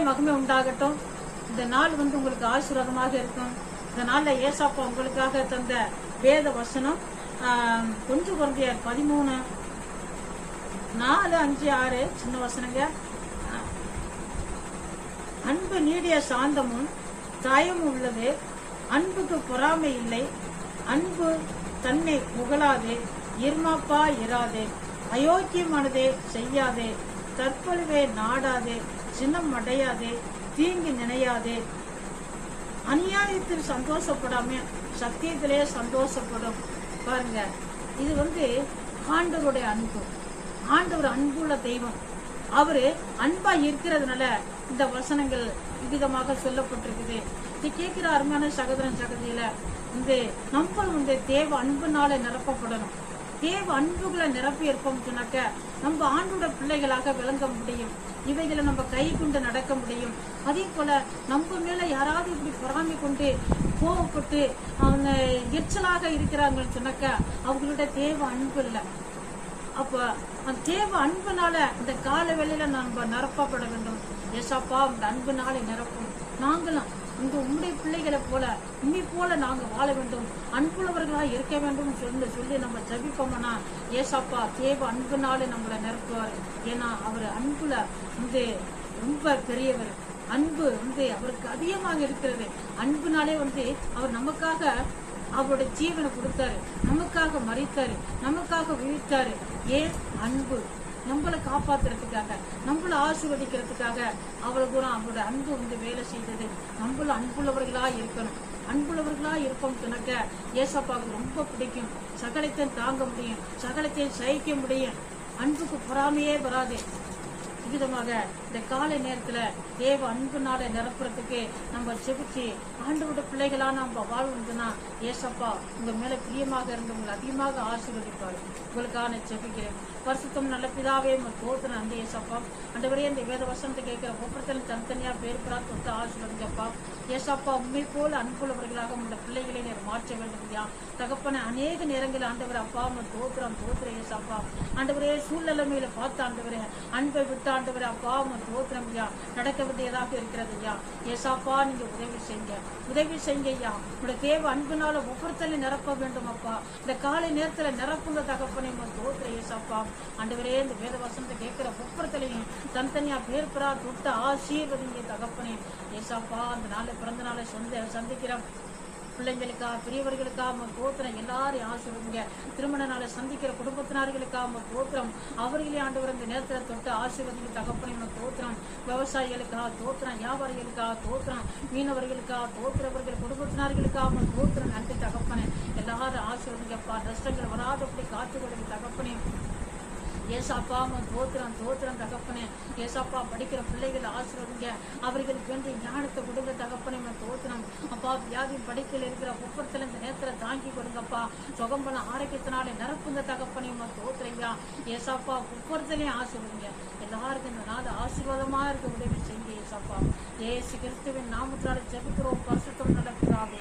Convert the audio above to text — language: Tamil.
மகிமை உண்டாகட்டும். இந்த நாள் வந்து உங்களுக்கு ஆசீர்வாதமாக இருக்கும். இந்த நாளில் ஏசாப்பா உங்களுக்காக தந்த வேத வசனம் ஆஹ், கொஞ்சம் குழந்தையார் பதிமூணு நாலு அஞ்சு ஆறு சின்ன வசனங்க. அன்பு நீடிய சாந்தமும் தாயமும் உள்ளது. அன்புக்கு பொறாமை இல்லை. அன்பு தன்னை புகழாது இருமாப்பா இராதே அயோக்கியமானதே செய்யாதே தற்பொழுவே நாடாதே சின்னம் அடையாதே தீங்கு நினையாதே. அநியாயத்தில் சந்தோஷப்படாம சத்தியத்திலே சந்தோஷப்படும். பாருங்க இது வந்து ஆண்டவருடைய அன்பு. ஆண்டவர் அன்புள்ள தெய்வம். அவரு அன்பா இருக்கிறதுனால இந்த வசனங்கள் விதமாக சொல்லப்பட்டிருக்குது. இது கேட்கிற அருமையான சகோதரன் சகதியில இந்த நம்ம வந்து தேவ அன்புனால நிரப்பப்படணும். தேவ அன்புகளை நிரப்பி இருப்போம் சொன்னாக்க நம்ம ஆண்டோட பிள்ளைகளாக விளங்க முடியும். இவைகளை நம்ம கை கொண்டு நடக்க முடியும். அதே போல நம்ம மேல யாராவது இப்படி பொறாமை கொண்டு கோவப்பட்டு அவங்க எரிச்சலாக இருக்கிறாங்கன்னு சொன்னாக்க அவங்களோட தேவ அன்பு இல்லை. அப்ப அந்த தேவ அன்புனால இந்த கால வேளையில நம்ம நிரப்பப்பட வேண்டும். ஏசாப்பா அந்த அன்புனால நிரப்பும். நாங்களும் இந்த உம்முடைய பிள்ளைகளை போல உண்மை போல நாங்க வாழ வேண்டும். அன்புள்ளவர்களா இருக்க வேண்டும் சொல்லி சொல்லி நம்ம ஜபிப்போம்னா? ஏசாப்பா தேவ அன்புனாலே நம்மளை நிரப்புவார். ஏன்னா அவர் அன்புல வந்து ரொம்ப பெரியவர். அன்பு வந்து அவருக்கு அதிகமாக இருக்கிறது. அன்புனாலே வந்து அவர் நமக்காக அவருடைய ஜீவனை கொடுத்தாரு. நமக்காக மறித்தாரு நமக்காக உயிர்த்தாரு. ஏன்? அன்பு. நம்மளை காப்பாத்துறதுக்காக நம்மளை ஆசீர்வதிக்கிறதுக்காக அவ்வளவு தூரம் அவரோட அன்பு வந்து வேலை செய்தது. நம்மளும் அன்புள்ளவர்களா இருக்கணும். அன்புள்ளவர்களா இருப்போம் துணக்க ஏசப்பாவுக்கு ரொம்ப பிடிக்கும். சகலத்தையும் தாங்க முடியும். சகலத்தையும் சகிக்க முடியும். அன்புக்கு பொறாமையே வராது. விதமாக இந்த காலை நேரத்துல தேவ அன்பு நாளை நிரப்புறதுக்கு நம்ம செபிச்சு ஆண்டோட பிள்ளைகளா நம்ம வாழ்வுனா ஏசப்பா உங்க மேல பிரியமாக இருந்து உங்களை அதிகமாக ஆசீர்வதிப்பார். உங்களுக்காக செபிக்கிறேன் வருஷத்தும் நல்ல பிதாவே தோத்துன அந்த ஏசப்பா. அண்டவரே இந்த வேத வசனத்தை கேட்கிற ஒவ்வொருத்தரும் தனித்தனியா பேருக்கிறா தொட்டு ஆசீர்வதிங்கப்பா. ஏசப்பா உண்மை போல அன்புள்ளவர்களாக உங்களோட பிள்ளைகளை நேரம் மாற்ற வேண்டும் ஐயா. தகப்பன அநேக நேரங்களில் ஆண்டவர் அப்பா அம்மா தோத்துறான் தோத்துற ஏசப்பா. ஆண்டவரே சூழ்நிலைமையில பார்த்து ஆண்டவரே அன்பை விட்டு ஆண்டவர் அப்பா உங்க தோத்துறோம் ஐயா நடக்க வேண்டியதாக இருக்கிறது ஐயா ஏசாப்பா நீங்க உதவி செய்ய உதவி செய்ய ஐயா. உங்களோட தேவ அன்புனால ஒவ்வொருத்தரையும் நிரப்ப வேண்டும் அப்பா. இந்த காலை நேரத்துல நிரப்புங்க தகப்பனை உங்க தோத்துற ஏசாப்பா. ஆண்டவரே இந்த வேத வசனத்தை கேட்கிற ஒவ்வொருத்தரையும் தனித்தனியா பேர் பெறா தொட்டு ஆசீர்வதிங்க தகப்பனே. ஏசாப்பா அந்த நாளை பிறந்த நாளை சொந்த சந்திக்கிற பிள்ளைங்களுக்கா பெரியவர்களுக்கா கோத்திரம் எல்லாரையும் ஆசீர்வதிங்க. திருமண நாளை சந்திக்கிற குடும்பத்தினர்களுக்கா நம்ம கோத்திரம். அவர்களே ஆண்டவர் இந்த நேரத்தில் தொட்டு ஆசீர்வதிங்க. தகப்பனை தோத்திரம் விவசாயிகளுக்கா தோத்திரம் வியாபாரிகளுக்கா தோத்திரம் மீனவர்களுக்கா தோத்திரவர்கள் குடும்பத்தினார்களுக்கா நம்ம தோத்திரம் நன்றி தகப்பனை. எல்லாரும் ஆசீர்வதிங்கப்பா. நஷ்டங்கள் வராதபடி காத்துக்கொள்ளுங்க தகப்பனே. ஏசாப்பா அவன் தோத்திரம் தோத்திரம் தகப்பனே. ஏசாப்பா படிக்கிற பிள்ளைகள் ஆசீர்வதிங்க அவர்களுக்கு வேண்டிய ஞானத்தை கொடுங்க தகப்பனே உன் தோத்திரம். அப்பா வியாதி படிக்கல இருக்கிற ஒவ்வொருத்தல இந்த நேரத்தை தாங்கி கொடுங்கப்பா. சுகம்பல ஆரோக்கியத்தினாலே நிரப்புங்க தகப்பனே உன் தோத்திரையா ஏசாப்பா ஒவ்வொருத்தரையும் ஆசீர்வதிங்க. எல்லாருக்கும் இந்த நாள் ஆசீர்வாதமா இருக்க. உதவி செய்யுங்க ஏசாப்பா. ஏசு கிறிஸ்துவின் நாமத்தினால ஜெபிக்கிறோம் பரிசுத்தம் நடக்கிறாவே